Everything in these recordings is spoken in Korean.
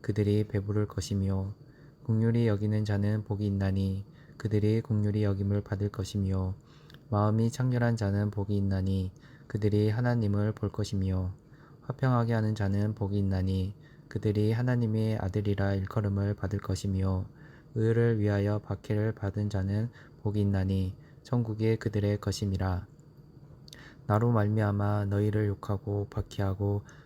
그들이 배부를 것이며 국률이 여기는 자는 복이 있나니 그들이 국률이 여김을 받을 것이며 마음이 창렬한 자는 복이 있나니 그들이 하나님을 볼 것이며 화평하게 하는 자는 복이 있나니 그들이 하나님의 아들이라 일컬음을 받을 것이며 의를 위하여 박해를 받은 자는 복이 있나니 천국이 그들의 것임이라. 나로 말미암아 너희를 욕하고 박해하고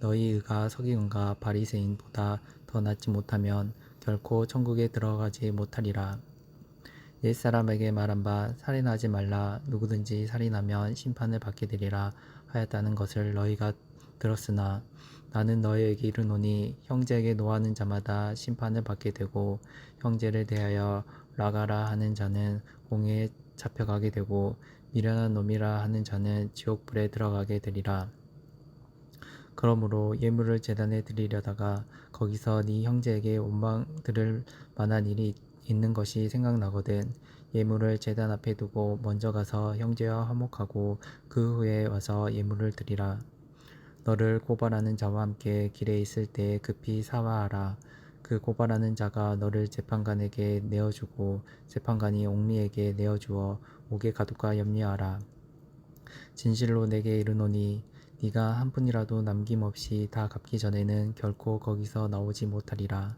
너희 의가 서기관과 바리새인보다 더 낫지 못하면 결코 천국에 들어가지 못하리라. 옛 사람에게 말한 바 살인하지 말라 누구든지 살인하면 심판을 받게 되리라 하였다는 것을 너희가 들었으나 나는 너희에게 이르노니 형제에게 노하는 자마다 심판을 받게 되고 형제를 대하여 라가라 하는 자는 공에 잡혀가게 되고 미련한 놈이라 하는 자는 지옥불에 들어가게 되리라. 그러므로 예물을 제단에 드리려다가 거기서 네 형제에게 원망 들을 만한 일이 있는 것이 생각나거든 예물을 제단 앞에 두고 먼저 가서 형제와 화목하고 그 후에 와서 예물을 드리라. 너를 고발하는 자와 함께 길에 있을 때 급히 사화하라. 그 고발하는 자가 너를 재판관에게 내어주고 재판관이 옥리에게 내어주어 옥에 가둘까 염려하라. 진실로 내게 이르노니 네가 한 푼이라도 남김없이 다 갚기 전에는 결코 거기서 나오지 못하리라.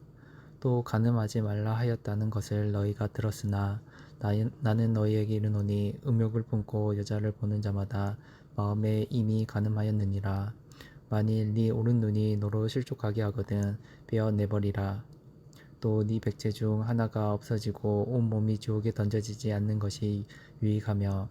또 가늠하지 말라 하였다는 것을 너희가 들었으나 나 는 너희에게 이르노니 음욕을 품고 여자를 보는 자마다 마음에 이미 가늠하였느니라. 만일 네 오른 눈이 너로 실족하게 하거든 베어 내버리라. 또 네 백체 중 하나가 없어지고 온 몸이 지옥에 던져지지 않는 것이 유익하며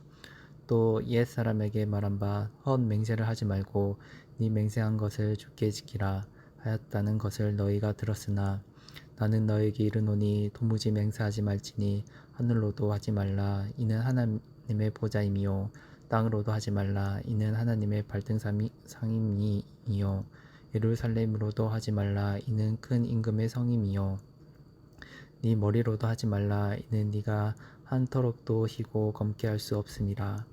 또 옛사람에게 말한 바 헛 맹세를 하지 말고 네 맹세한 것을 죽게 지키라 하였다는 것을 너희가 들었으나 나는 너에게 이르노니 도무지 맹세하지 말지니 하늘로도 하지 말라. 이는 하나님의 보좌임이요. 땅으로도 하지 말라. 이는 하나님의 발등상임이요. 예루살렘으로도 하지 말라. 이는 큰 임금의 성임이요. 네 머리로도 하지 말라. 이는 네가 한 터럭도 희고 검게 할 수 없음이라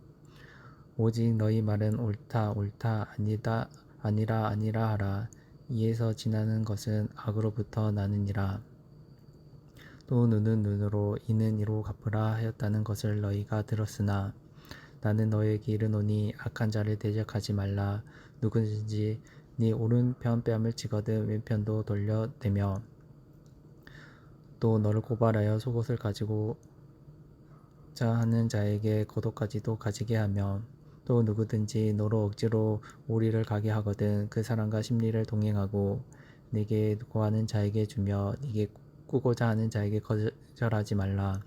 오직 너희 말은 옳다 옳다 아니다 아니라 아니라 하라. 이에서 지나는 것은 악으로부터 나느니라. 또 눈은 눈으로 이는 이로 갚으라 하였다는 것을 너희가 들었으나 나는 너에게 이르노니 악한 자를 대적하지 말라. 누구든지 네 오른편 뺨을 치거든 왼편도 돌려대며 또 너를 고발하여 속옷을 가지고 자 하는 자에게 고독까지도 가지게 하며 또 누구든지 너로 억지로 오리를 가게 하거든 그 사람과 심리를 동행하고 네게 구하는 자에게 주며 네게 꾸고자 하는 자에게 거절하지 말라.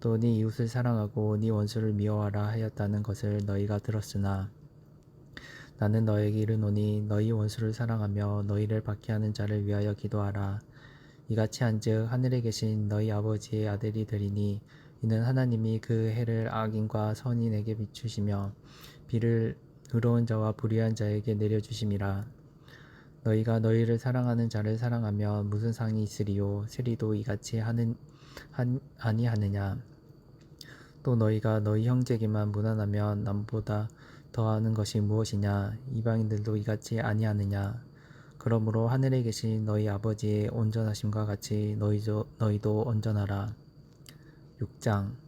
또 네 이웃을 사랑하고 네 원수를 미워하라 하였다는 것을 너희가 들었으나 나는 너에게 이르노니 너희 원수를 사랑하며 너희를 박해하는 자를 위하여 기도하라. 이같이 한즉 하늘에 계신 너희 아버지의 아들이 되리니 이는 하나님이 그 해를 악인과 선인에게 비추시며 비를 의로운 자와 불의한 자에게 내려주심이라. 너희가 너희를 사랑하는 자를 사랑하면 무슨 상이 있으리요? 세리도 이같이 하는 한, 아니하느냐? 또 너희가 너희 형제에게만 무난하면 남보다 더하는 것이 무엇이냐? 이방인들도 이같이 아니하느냐? 그러므로 하늘에 계신 너희 아버지의 온전하심과 같이 너희도, 너희도 온전하라. 6장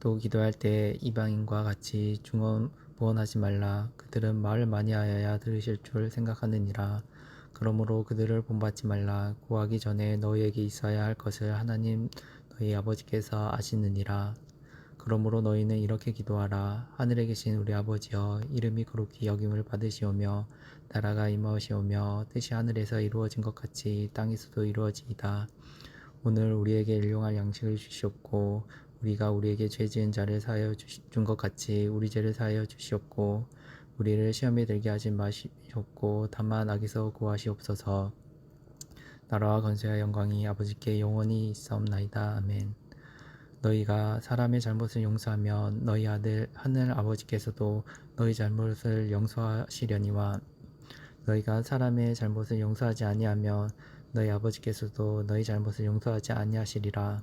또 기도할 때 이방인과 같이 중언부언하지 말라. 그들은 말을 많이 하여야 들으실 줄 생각하느니라. 그러므로 그들을 본받지 말라. 구하기 전에 너희에게 있어야 할 것을 하나님 너희 아버지께서 아시느니라. 그러므로 너희는 이렇게 기도하라. 하늘에 계신 우리 아버지여, 이름이 거룩히 여김을 받으시오며, 나라가 임하시오며, 뜻이 하늘에서 이루어진 것 같이 땅에서도 이루어지이다. 오늘 우리에게 일용할 양식을 주시옵고, 우리가 우리에게 죄 지은 자를 사하여 준 것 같이 우리 죄를 사하여 주시옵고, 우리를 시험에 들게 하지 마시옵고, 다만 악에서 구하시옵소서. 나라와 건세와 영광이 아버지께 영원히 있사옵나이다. 아멘. 너희가 사람의 잘못을 용서하면 너희 아들 하늘 아버지께서도 너희 잘못을 용서하시려니와 너희가 사람의 잘못을 용서하지 아니하면 너희 아버지께서도 너희 잘못을 용서하지 아니하시리라.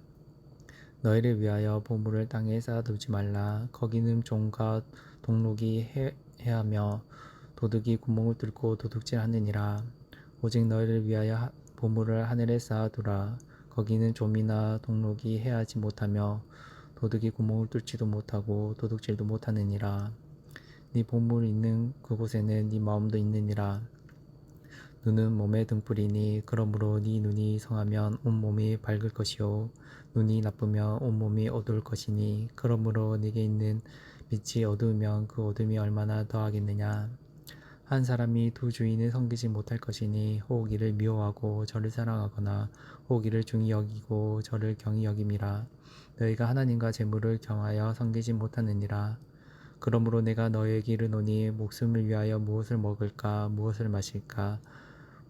너희를 위하여 보물을 땅에 쌓아두지 말라. 거기는 종과 동록이 해- 해하며 도둑이 구멍을 뚫고 도둑질하느니라. 오직 너희를 위하여 하- 보물을 하늘에 쌓아두라. 거기는 좀이나 동록이 해하지 못하며 도둑이 구멍을 뚫지도 못하고 도둑질도 못하느니라. 네 보물 있는 그곳에는 네 마음도 있느니라. 눈은 몸의 등불이니 그러므로 네 눈이 성하면 온 몸이 밝을 것이요. 눈이 나쁘면 온 몸이 어두울 것이니 그러므로 네게 있는 빛이 어두우면 그 어둠이 얼마나 더하겠느냐. 한 사람이 두 주인을 섬기지 못할 것이니 혹 이를 미워하고 저를 사랑하거나 혹 이를 중히 여기고 저를 경히 여김이라 너희가 하나님과 재물을 경하여 섬기지 못하느니라. 그러므로 내가 너희에게 이르노니 목숨을 위하여 무엇을 먹을까 무엇을 마실까